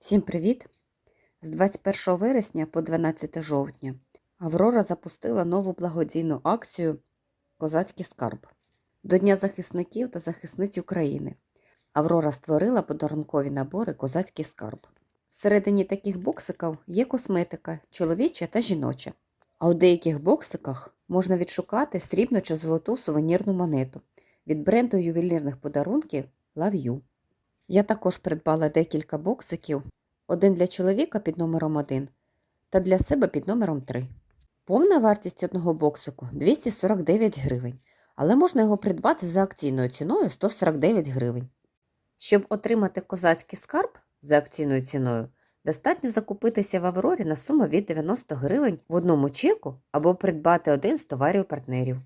Всім привіт! З 21 вересня по 12 жовтня Аврора запустила нову благодійну акцію Козацький скарб до Дня захисників та захисниць України. Аврора створила подарункові набори Козацький скарб. Всередині таких боксиків є косметика, чоловіча та жіноча. А у деяких боксиках можна відшукати срібну чи золоту сувенірну монету від бренду ювелірних подарунків Love You. Я також придбала декілька боксиків, один для чоловіка під номером 1 та для себе під номером 3. Повна вартість одного боксику 249 гривень, але можна його придбати за акційною ціною 149 гривень. Щоб отримати козацький скарб за акційною ціною, достатньо закупитися в Аврорі на суму від 90 гривень в одному чеку або придбати один з товарів партнерів.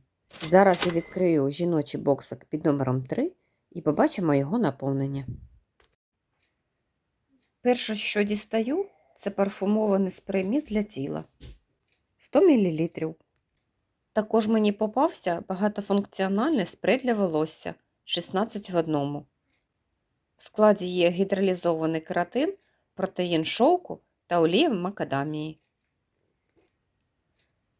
Зараз я відкрию жіночий боксик під номером 3 і побачимо його наповнення. Перше, що дістаю, це парфумований спрей-міст для тіла 100 мл. Також мені попався багатофункціональний спрей для волосся 16 в одному. В складі є гідролізований кератин, протеїн шовку та олія макадамії.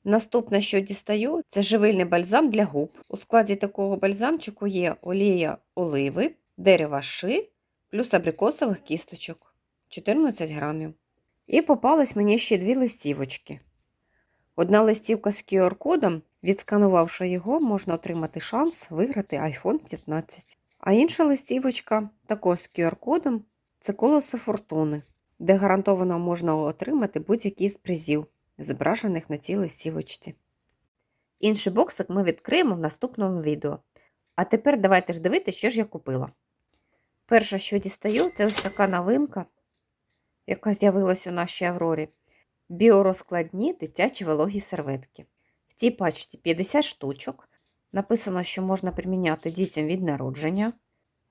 Наступне, що дістаю, це живильний бальзам для губ. У складі такого бальзамчику є олія оливи, дерева ши, плюс абрикосових кісточок 14 грамів. І попались мені ще дві листівочки. Одна листівка з QR-кодом, відсканувавши його, можна отримати шанс виграти iPhone 15. А інша листівочка також з QR-кодом це колесо фортуни, де гарантовано можна отримати будь-який з призів, зображених на цій листівочці. Інший боксик ми відкриємо в наступному відео. А тепер давайте ж дивитися, що ж я купила. Перше, що дістаю, це ось така новинка, яка з'явилась у нашій Аврорі. Біорозкладні дитячі вологі серветки. В цій пачці 50 штучок. Написано, що можна приміняти дітям від народження.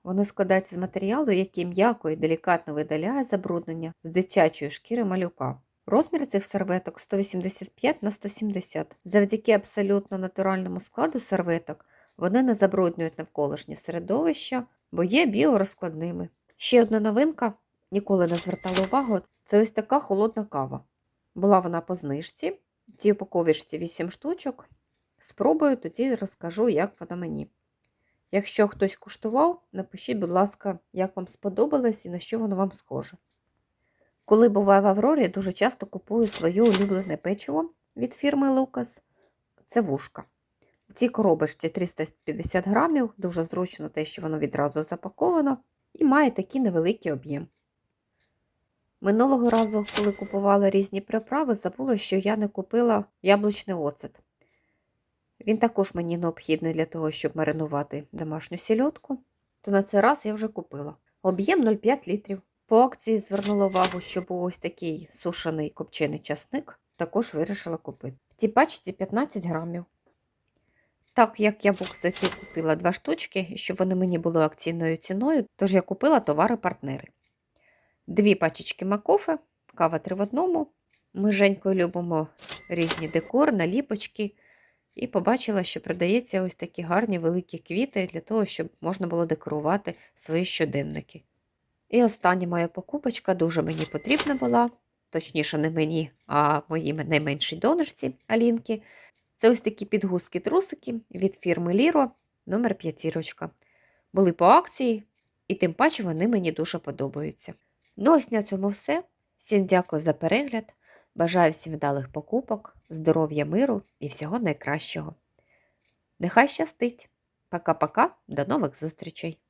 Вони складаються з матеріалу, який м'яко і делікатно видаляє забруднення з дитячої шкіри малюка. Розмір цих серветок 185 на 170. Завдяки абсолютно натуральному складу серветок вони не забруднюють навколишнє середовище, бо є біорозкладними. Ще одна новинка, ніколи не звертала увагу, це ось така холодна кава. Була вона по знижці, в цій упаковочці 8 штучок. Спробую, тоді розкажу, як вона мені. Якщо хтось куштував, напишіть, будь ласка, як вам сподобалось і на що воно вам схоже. Коли буваю в Аврорі, дуже часто купую своє улюблене печиво від фірми Лукас. Це вушка. В цій коробочці 350 грамів, дуже зручно те, що воно відразу запаковано, і має такий невеликий об'єм. Минулого разу, коли купувала різні приправи, забула, що я не купила яблучний оцет. Він також мені необхідний для того, щоб маринувати домашню сільотку, то на цей раз я вже купила. Об'єм 0,5 літрів. По акції звернула увагу, що був ось такий сушений копчений часник, також вирішила купити. В цій пачці 15 грамів. Так як я буксики купила два штучки, щоб вони мені були акційною ціною, тож я купила товари-партнери. Дві пачечки макофе, кава три в одному. Ми з Женькою любимо різні декор, наліпочки. І побачила, що продається ось такі гарні великі квіти для того, щоб можна було декорувати свої щоденники. І остання моя покупочка дуже мені потрібна була, точніше, не мені, а моїй найменшій донорці Алінки. Це ось такі підгузки-трусики від фірми Ліро номер 5 Були по акції, і тим паче вони мені дуже подобаються. Ну, ось на цьому все. Всім дякую за перегляд. Бажаю всім вдалих покупок, здоров'я, миру і всього найкращого. Нехай щастить! Пока-пока, до нових зустрічей!